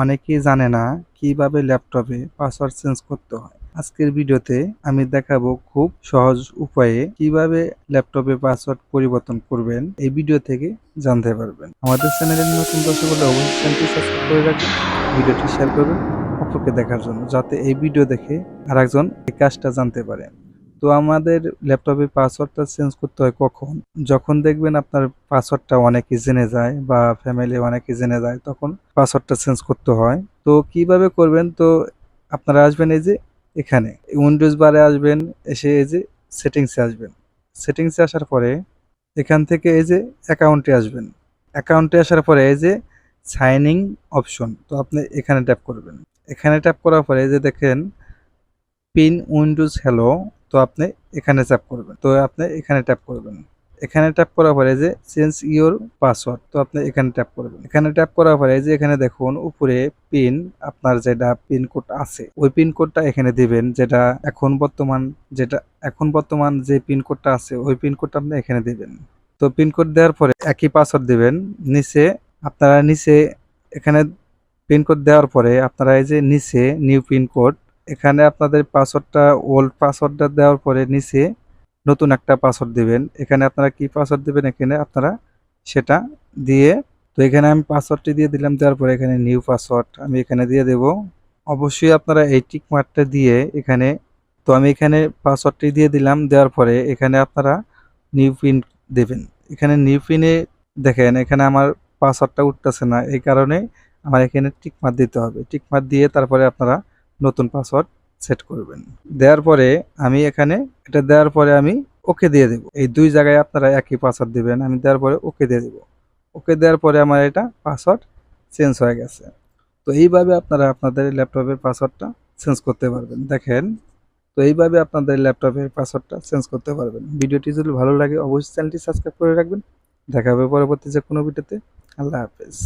অনেকেই জানে না কীভাবে ল্যাপটপে পাসওয়ার্ড চেঞ্জ করতে হয়। আজকের ভিডিওতে আমি দেখাবো খুব সহজ উপায়ে কীভাবে ল্যাপটপে পাসওয়ার্ড পরিবর্তন করবেন। এই ভিডিও থেকে জানতে পারবেন। আমাদের চ্যানেলের নতুন দর্শক হলে অবশ্যই চ্যানেলটি সাবস্ক্রাইব করে রাখবেন। ভিডিওটি শেয়ার করবেন অপরকে দেখার জন্য, যাতে এই ভিডিও দেখে আরেকজন এই কাজটা জানতে পারে। তো আমাদের ল্যাপটপে পাসওয়ার্ডটা চেঞ্জ করতে হয় কখন? যখন দেখবেন আপনার পাসওয়ার্ডটা অনেকে জেনে যায় বা ফ্যামিলি অনেকে জেনে যায়, তখন পাসওয়ার্ডটা চেঞ্জ করতে হয়। তো কীভাবে করবেন? তো আপনারা আসবেন এই যে এখানে উইন্ডোজ বারে আসবেন, এসে এই যে সেটিংসে আসবেন। সেটিংসে আসার পরে এখান থেকে এই যে অ্যাকাউন্টে আসবেন। অ্যাকাউন্টে আসার পরে এই যে সাইনিং অপশন তো আপনি এখানে ট্যাপ করবেন। এখানে ট্যাপ করার পরে এই যে দেখেন পিন উইন্ডোজ হ্যালো তো আপনি এখানে ট্যাপ করবেন। তো আপনি এখানে ট্যাপ করবেন। এখানে ট্যাপ করার পরে যে চেঞ্জ ইওর পাসওয়ার্ড তো আপনি এখানে ট্যাপ করবেন। এখানে ট্যাপ করার পরে যে এখানে দেখুন, উপরে পিন আপনার যেটা পিন কোড আছে, ওই পিন কোডটা এখানে দিবেন, যেটা এখন বর্তমান, যেটা এখন বর্তমান যে পিন কোডটা আছে, ওই পিন কোডটা আপনি এখানে দিবেন। তো পিন কোড দেওয়ার পরে একই পাসওয়ার্ড দিবেন, নিচে আপনারা নিচে এখানে পিন কোড দেওয়ার পরে আপনারা এই যে নিচে নিউ পিন কোড এখানে আপনাদের পাসওয়ার্ডটা ওল্ড পাসওয়ার্ডটা দেওয়ার পরে নিচে নতুন একটা পাসওয়ার্ড দিবেন। এখানে আপনারা কি পাসওয়ার্ড দিবেন এখানে আপনারা সেটা দিয়ে, তো এখানে আমি পাসওয়ার্ডটি দিয়ে দিলাম, দেওয়ার পরে এখানে নিউ পাসওয়ার্ড আমি এখানে দিয়ে দেব। অবশ্যই আপনারা এই টিক মার্কটা দিয়ে এখানে, তো আমি এখানে পাসওয়ার্ডটি দিয়ে দিলাম, দেওয়ার পরে এখানে আপনারা নিউ পিন দেবেন। এখানে নিউ পিনে দেখেন, এখানে আমার পাসওয়ার্ডটা উঠতেছে না, এই কারণে আমার এখানে টিক মার্ক দিতে হবে। টিক মার্ক দিয়ে তারপরে আপনারা নতুন পাসওয়ার্ড সেট করবেন। দেওয়ার পরে আমি এখানে, এটা দেওয়ার পরে আমি ওকে দিয়ে দেব। এই দুই জায়গায় আপনারা একই পাসওয়ার্ড দেবেন, আমি দেওয়ার পরে ওকে দিয়ে দেব। ওকে দেওয়ার পরে আমার এটা পাসওয়ার্ড চেঞ্জ হয়ে গেছে। তো এইভাবে আপনারা আপনাদের ল্যাপটপের পাসওয়ার্ডটা চেঞ্জ করতে পারবেন। দেখেন, তো এইভাবে আপনাদের ল্যাপটপের পাসওয়ার্ডটা চেঞ্জ করতে পারবেন। ভিডিওটি যদি ভালো লাগে, অবশ্যই চ্যানেলটি সাবস্ক্রাইব করে রাখবেন। দেখা হবে পরবর্তী যে কোনো ভিডিওতে। আল্লাহ হাফেজ।